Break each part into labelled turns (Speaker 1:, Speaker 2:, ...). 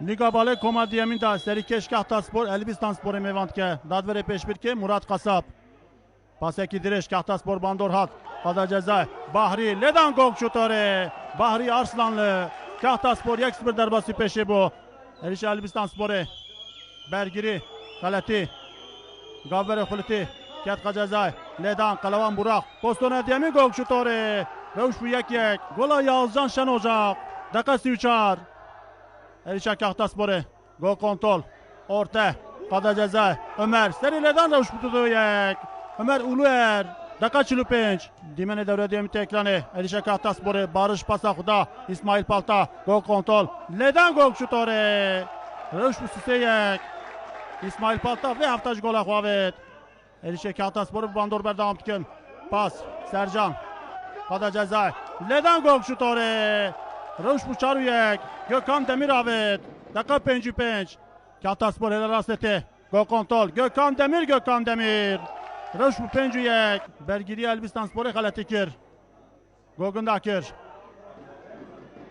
Speaker 1: Da seri keşkahta spor Elbistan spor mevantke dadvere peşbirke Murat Kasap. Paseki direş kahta spor bandor hat. Kada ceza Bahri Ledan gol şutörü. Bahri Arslanlı. Kahta spor 1-0 derbası peşi bu. Erişe Elbistan sporu. Bergiri. Kaleti. Gavvere Huliti. Ketka ceza. Ledan Kalavan Burak. Postona Demin gol şutörü. Rövş bu yek yek. Gola Yağızcan Şen Ocak. Dakika 3 Erişe Kahta sporu. Gol kontrol. Orta. Kada ceza. Ömer. Serilerden Rövş bu tutuyor yek. Ömer Uluer. Dakika 45. Dimene devre diyemi tekranı. Erişe Kahta sporu. Barış Pasakuda. İsmail Palta. Gol kontrol. Leden gol. Rövş bu siseyek. İsmail Palta ve haftaj gola xwavet. Erişe Kahta sporu bandor berdam dikin. Pas. Sercan. Kada ceza. Leden gol şutörü. Bu çaruyek. Gökhan Demiravet. Dakika 55. Kahta spor helal rastleti. Gol kontrol. Gökhan Demir Gökhan Demir. Rövş bu pencüyek. Bergiri Elbistan sporu xaletikir. Gogundakir.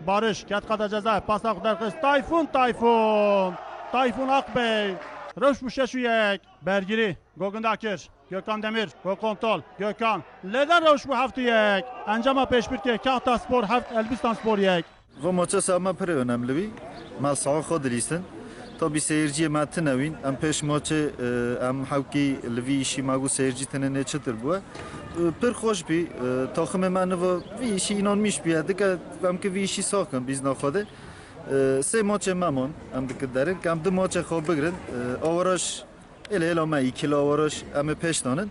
Speaker 1: Barış. Ket kada ceza. Pasa kudar kız. Tayfun Tayfun. Tayfun Akbey. Rövş bu şeşuyek. Bergiri. Gogundakir. Gökhan Demir. Gol kontrol. Gökhan. Leden rövş bu haftiyek. Encama peşbirke. Kahta spor haft Elbistan spor yek.
Speaker 2: و ماچه ساما پر önemli bir. ما ساق خود لیستن تا بی سeyirci مات نوین ام پیش ماچه ام حوکی لوی ایشی ماگو سeyirci tene ne çıtır bu. پر خوش بی تاخم من و وی ایشی اینان میش بیاد دیگه ام که وی ایشی ساکن بیز نخواده سه ماچه ممون ام دکه درن کم دو ماچه خواب بگرن آوراش اله اله ما ای کلا آوراش ام پیش دانن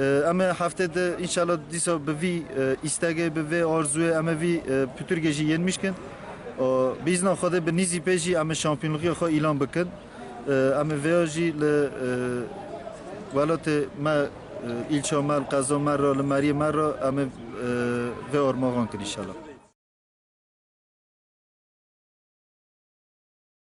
Speaker 2: اما هفته ده انشالله دیسا به وی استگه به وی آرزوه اما وی پترگجی yenmiş کن biz نخواده به نیزی پیشی اما شامپیونلوگی خوا اعلان بکن. اما ویاجی ل ولات ما ایلچا مال قضا مر را لمری مر را اما وی آرماغان کن انشالله